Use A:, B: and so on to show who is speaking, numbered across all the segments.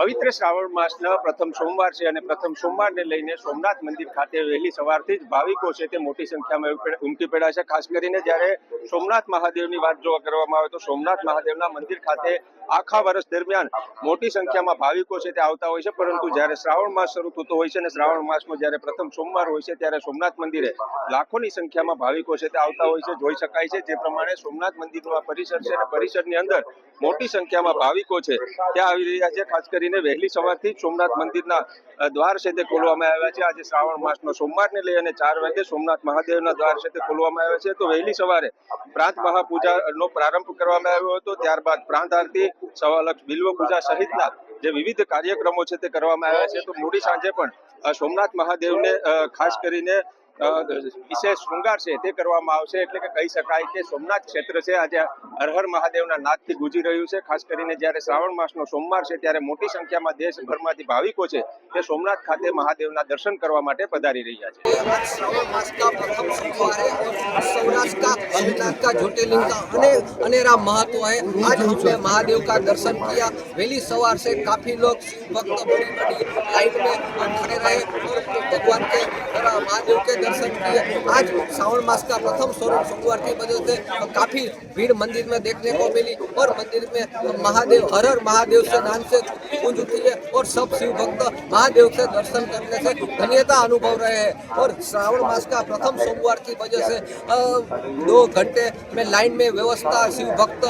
A: પવિત્ર શ્રાવણ માસના પ્રથમ સોમવાર છે અને પ્રથમ સોમવારને લઈને સોમનાથ મંદિર ખાતે વહેલી સવારથી જ ભાવિકો છે તે મોટી સંખ્યામાં ઉમટી- પડ્યા છે. ખાસ કરીને જ્યારે સોમનાથ મહાદેવની વાત જો કરવામાં આવે તો સોમનાથ મહાદેવના મંદિર ખાતે આખા વર્ષ દરમિયાન મોટી સંખ્યામાં ભાવિકો છે તે આવતા હોય છે. પરંતુ જ્યારે શ્રાવણ માસ શરૂ થતો હોય છે અને શ્રાવણ માસમાં જ્યારે પ્રથમ સોમવાર હોય છે ત્યારે સોમનાથ મંદિરે લાખોની સંખ્યામાં ભાવિકો છે તે આવતા હોય છે. જોઈ શકાય છે જે પ્રમાણે સોમનાથ મંદિરનું આ પરિસર છે અને પરિસરની અંદર મોટી સંખ્યામાં ભાવિકો છે ત્યાં આવી રહ્યા છે. ખાસ કરીને વહેલી સવારથી સોમનાથ મંદિરના દ્વાર છે તે ખોલવામાં આવ્યા છે. આજે શ્રાવણ માસનો સોમવારને લઈ અને ચાર વાગે સોમનાથ મહાદેવના દ્વાર છે તે ખોલવામાં આવ્યા છે. તો વહેલી સવારે પ્રાંત મહાપૂજાનો પ્રારંભ કરવામાં આવ્યો હતો. ત્યારબાદ પ્રાંત આરતી સવાલક્ષ બિલ્વ પૂજા સહિતના જે વિવિધ કાર્યક્રમો છે તે કરવામાં આવ્યા છે. તો મોડી સાંજે પણ સોમનાથ મહાદેવને ખાસ કરીને વિશેષ શૃંગાર છે તે કરવામાં આવશે એટલે કે કહી શકાય કે સોમનાથ ક્ષેત્ર છે આજે હર હર મહાદેવના નાદથી ગુંજી રહ્યું છે ખાસ કરીને જ્યારે શ્રાવણ માસનો સોમવાર છે ત્યારે મોટી સંખ્યામાં દેશભરમાંથી ભાવિકો છે તે સોમનાથ ખાતે મહાદેવના દર્શન કરવા માટે પધારી રહ્યા છે
B: आज श्रावण मास का प्रथम सोमवार है और सौराष्ट्र का सोमनाथ का ज्योतिर्लिंग का अने अनेरा महत्व है आज हमने महादेव का दर्शन किया वेली सवार से काफी लोग भक्त बड़ी बड़ी लाइन में खड़े रहे और भगवान के और महादेव के दर्शन किए आज श्रावण मास का प्रथम सोम- सोमवार की वजह से काफ़ी भीड़ मंदिर में देखने को मिली और मंदिर में महादेव हर हर महादेव से नाम से गूंज उठी है और सब शिव भक्त महादेव से दर्शन करने से धन्यता अनुभव रहे हैं। और श्रावण मास का प्रथम सोमवार की वजह से दो घंटे में लाइन में व्यवस्था शिव भक्त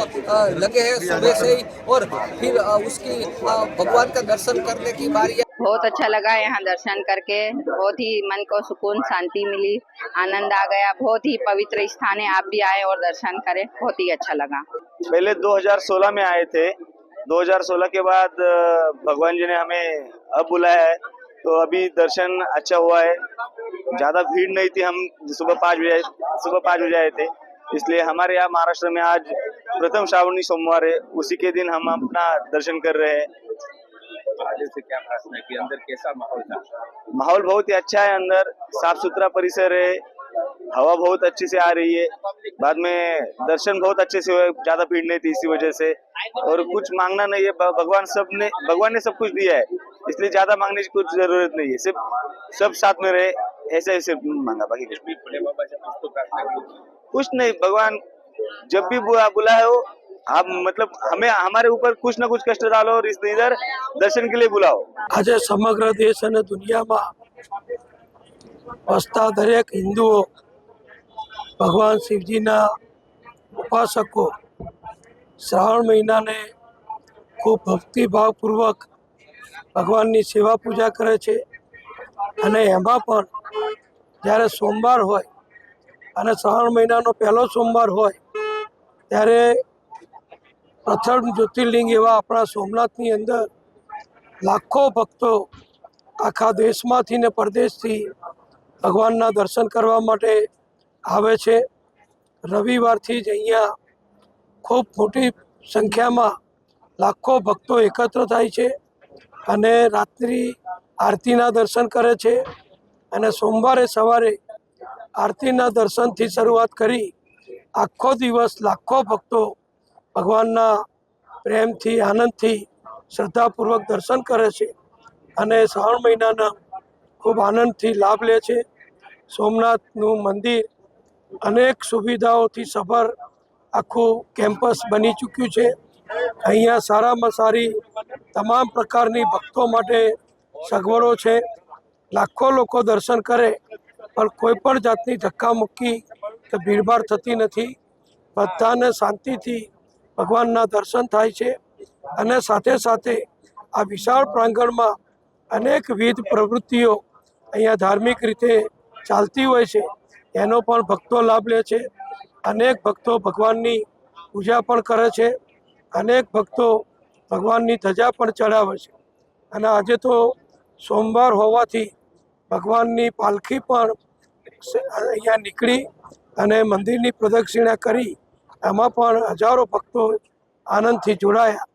B: लगे हैं सुबह से ही और फिर उसकी भगवान का दर्शन करने की बारी है
C: बहुत अच्छा लगा यहाँ दर्शन करके। बहुत ही मन को सुकून, शांति मिली, आनंद आ गया। बहुत ही पवित्र स्थान है आप भी आए और दर्शन करें। बहुत ही अच्छा लगा।
D: पहले 2016 में आए थे। 2016 के बाद भगवान जी ने हमें अब बुलाया है। तो अभी दर्शन अच्छा हुआ है। ज़्यादा भीड़ नहीं थी। हम सुबह पाँच बजे, सुबह पाँच बजे आए थे। इसलिए हमारे यहाँ महाराष्ट्र में आज प्रथम श्रावणी सोमवार है। उसी के दिन हम अपना दर्शन कर रहे हैं।
A: આજે से क्या प्रार्थना की अंदर कैसा माहौल था?
D: माहौल बहुत ही अच्छा है अंदर साफ़ सुथरा परिसर है हवा बहुत अच्छी से आ रही है। बाद में दर्शन बहुत अच्छे से हुए ज़्यादा भीड़ नहीं थी इसी वजह से। और कुछ मांगना नहीं है भगवान सबने भगवान ने सब कुछ दिया है। इसलिए ज़्यादा मांगने की कुछ ज़रूरत नहीं है सिर्फ़ सब साथ में रहे ऐसे ऐसे मांगा बाकी कुछ
A: तो
D: कुछ नहीं भगवान जब भी बुला हो आप मतलब हमें हमारे ऊपर कुछ ना कुछ कष्ट डालो और इस इधर दर्शन के लिए बुलाओ
E: આજે સમગ્ર દેશ અને દુનિયામાં વસતા દરેક હિન્દુઓ ભગવાન શિવજીના ઉપાસકો શ્રાવણ મહિનાને ખૂબ ભક્તિભાવપૂર્વક ભગવાનની સેવા પૂજા કરે છે અને એમાં પણ જ્યારે સોમવાર હોય અને શ્રાવણ મહિનાનો પહેલો સોમવાર હોય ત્યારે પ્રથમ જ્યોતિર્લિંગ એવા આપણા સોમનાથની અંદર લાખો ભક્તો આખા દેશમાંથી ને પરદેશથી ભગવાનના દર્શન કરવા માટે આવે છે. રવિવારથી જ અહીંયા ખૂબ મોટી સંખ્યામાં લાખો ભક્તો એકત્ર થાય છે અને રાત્રિ આરતીના દર્શન કરે છે અને સોમવારે સવારે આરતીના દર્શનથી શરૂઆત કરી આખો દિવસ લાખો ભક્તો ભગવાનના પ્રેમથી, આનંદથી શ્રદ્ધાપૂર્વક દર્શન કરે છે અને શ્રાવણ મહિનાના ખૂબ આનંદથી લાભ લે છે. સોમનાથનું મંદિર અનેક સુવિધાઓથી સભર આખું કેમ્પસ બની ચૂક્યું છે. અહીંયા સારામાં સારી તમામ પ્રકારની ભક્તો માટે સગવડો છે. લાખો લોકો દર્શન કરે, પણ કોઈ પણ જાતની ધક્કામુક્કી કે ભીડભાડ થતી નથી. બધાને શાંતિથી ભગવાનના દર્શન થાય છે અને સાથે સાથે આ વિશાળ પ્રાંગણમાં અનેકવિધ પ્રવૃત્તિઓ અહીંયા ધાર્મિક રીતે ચાલતી હોય છે. એનો પણ ભક્તો લાભ લે છે. અનેક ભક્તો ભગવાનની પૂજા પણ કરે છે. અનેક ભક્તો ભગવાનની ધજા પણ ચડાવે છે. અને આજે તો સોમવાર હોવાથી ભગવાનની પાલખી પણ અહીંયા નીકળી અને મંદિરની પ્રદક્ષિણા કરી એમાં પણ હજારો ભક્તો આનંદથી જોડાયા.